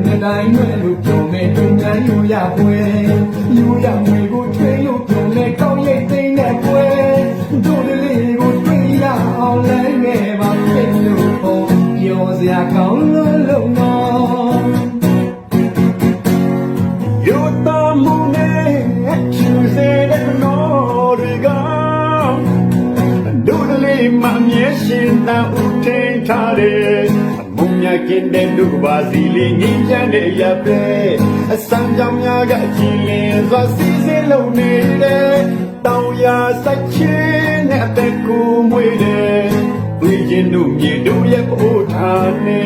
စင်တဲ့တိုင်းွယ်လို့ပြောမယ်တွင်ညာယူရပွဲယူရမွေကိုထွေးလို့ပြောမယ်ကောင်းရိတ်သိမ်းတဲ့ပွဲတို့လေးကိုတွေ့ရအောင်လဲနေပါဖြစ်လို့ပေါ့ပြောစရာကောင်းလို့လုံးတော့ You the moon you say that no regard ဒုဒလေးမမြဲရှင်သာဦးထင်ထားတယ် မုံမြကင်းတဲ့ဒုပါစီလေးငင်းချမ်းတဲ့ရပဲအစမ်းကြောင်များကကြည်လင်စွာစီစဉ်လုံးနေတယ်တောင်ရစိုက်ချင်းနဲ့အသက်ကိုမွေးတယ်ဝိရင်တို့မြေတို့ရဲ့ပို့ထားနေ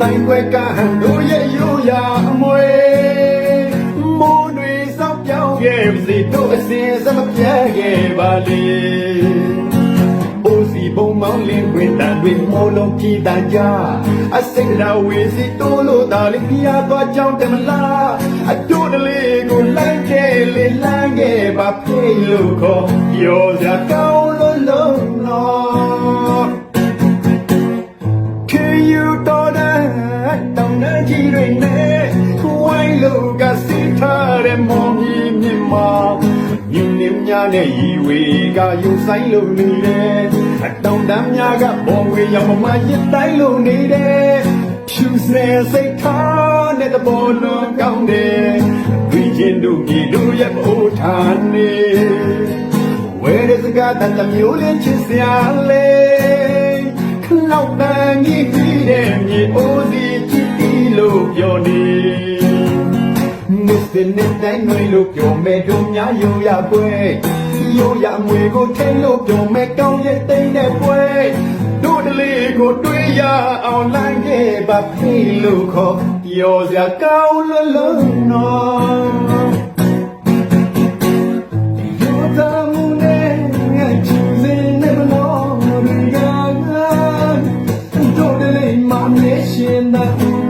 တိုင်ွက်ကဟန်တို့ရဲ့ရိုးရာအမွေမိုးတွေစောက်ပြောင်းခဲ့ပါစေတို့အစဉ်စမပြတ်ခဲ့ပါလေအိုစီ ဘုံမောင်းလင်းခွင်တန်တွေမောလုံးကြည်တန်ကြအစိတ်တော်ဝေစီတိုးလို့တာလေးပြားသွားကြောင်းတယ်မလားအတို့တလေးကိုလိုက်ခဲ့လေလမ်းခဲ့ပါဖေးလို့ခေါ်ပြောစရာကောင်းလို့လုံးတော့ နေများနဲ့ရီဝေကယူဆိုင်လို့နေတယ်အတောင်တမ်းများကဘောဝေရောက်မမရစ်တိုင်းလို့နေတယ်ဖြူစဲစိတ်ထားတဲ့ဘောလုံးကောင်းတယ်ဝိချင်းတို့မြေတို့ရဲ့အိုးထားနေဝဲတဲ့စကားတန်တမျိုးလေးချစ်စရာလေးခလောက်တန်ကြီးပြီးတဲ့မြေအိုးစီကြည့်ပြီးလို့ပြောနေမစ်စတဲ့တိုင်းွေလို့ပြောမဲ့တို့များယူရပွဲ ယူရမွေကိုထိန်လို့ပြောမဲ့ကောင်းရဲ့တိမ်တဲ့ပွဲတို့တလေးကိုတွေ့ရအောင်လမ်းခဲ့ပါဖေးလို့ခေါ်ပြောစရာကောင်းလို့လုံးတော့ယောသမူနဲ့ငါချူစင်နဲ့မလို့ဒီကတို့လေးမမြဲရှင်သာ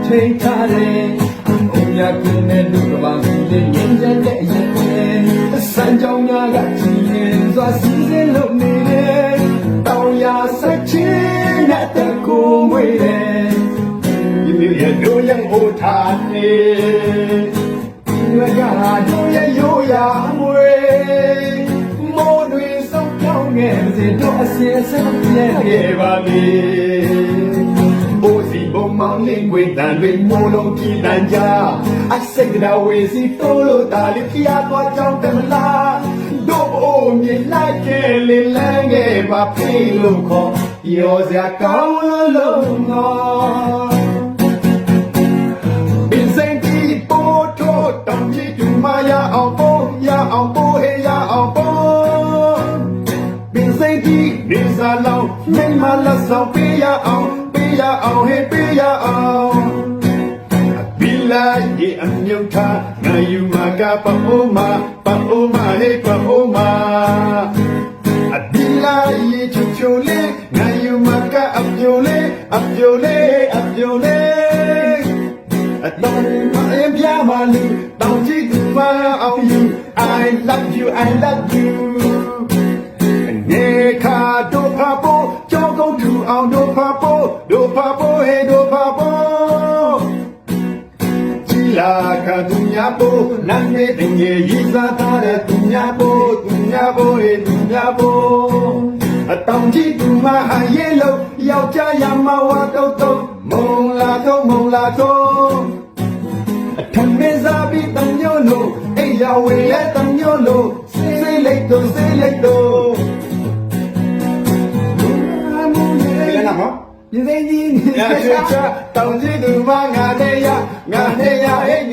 ထိတ်ထားတယ်အုံရကင်းတဲ့လူကပါစီလေးငင်းချက်တဲ့အရင်နဲ့စံကြောင်းများကကြည်ရင် စွာစီစဉ်လို့နေတယ်တောင်ရဆက်ချင်းနဲ့တကူမွေးတယ်ဒီမျိုးရဲ့တို့ရဲ့ဟိုထားနေရွက်ကတို့ရဲ့ရိုးရာမွေမိုးတွေစုံပြောင်းငယ်စေတို့အစင်ဆက်ပြဲခဲ့ပါလေအိုစီဘုံမောင်လင်းွေတန်တွေမိုးလုံးကြည်တန်ကြအစိတ်တော်ဝေစီတိုးလို့ဒါလေးဖျားသွားကြောင်းတယ်မလား တို့ဘိုးမြေလိုက်ခဲ့လေလမ်းခဲ့ပါဖေးလို့ခေါ်ပြောစရာကောင်းလို့လုံးတော့ပင်စိန်တီပို့ထိုးတောင်ကြီးတူမရအောင်ပို့ရအောင်ပို့ဟေးရအောင်ပို့ပင်စိန်တီနေစားလောင်းမိမလက်ဆောင်ပေးရအောင်ပေးရအောင်ဟေးပေးရအောင်ဘီလာရေအမြုပ်ထားငါယူမှာကပအိုးမပအိုးမဟေးပအိုးမအ အပြိုလေးအပြိုလေးအပြိုလေးအတော်မအင်ပြမလူတောင်ကြည့်သူမအောင် you I love you I love you နေခါတို့ဖာပိုးကြောက်ကုန်သူအောင်တို့ဖာပိုးတို့ဖာပိုးဟေးတို့ဖာပိုးကြည်လာခါသူညာပိုးနတ်နေတင်ကြီးရည်စားထားတဲ့သူညာပိုးသူညာပိုးဟေးသူညာပိုးအတောင်ကြည့် သူမဟာရဲလို့ယောက်ျားရမဝါတော့တော့မုံလာတော့မုံလာတော့အထမင်းစားပြီးတညို့လို့အိယာဝေလဲတညို့လို့စေးစေးလိုက်တော့စေးလိုက်တော့ဒီလနော်ဒီစိန်ကြီးရချွချတောင်ကြီးသူမငါနဲ့ရငါနဲ့ရဟဲ့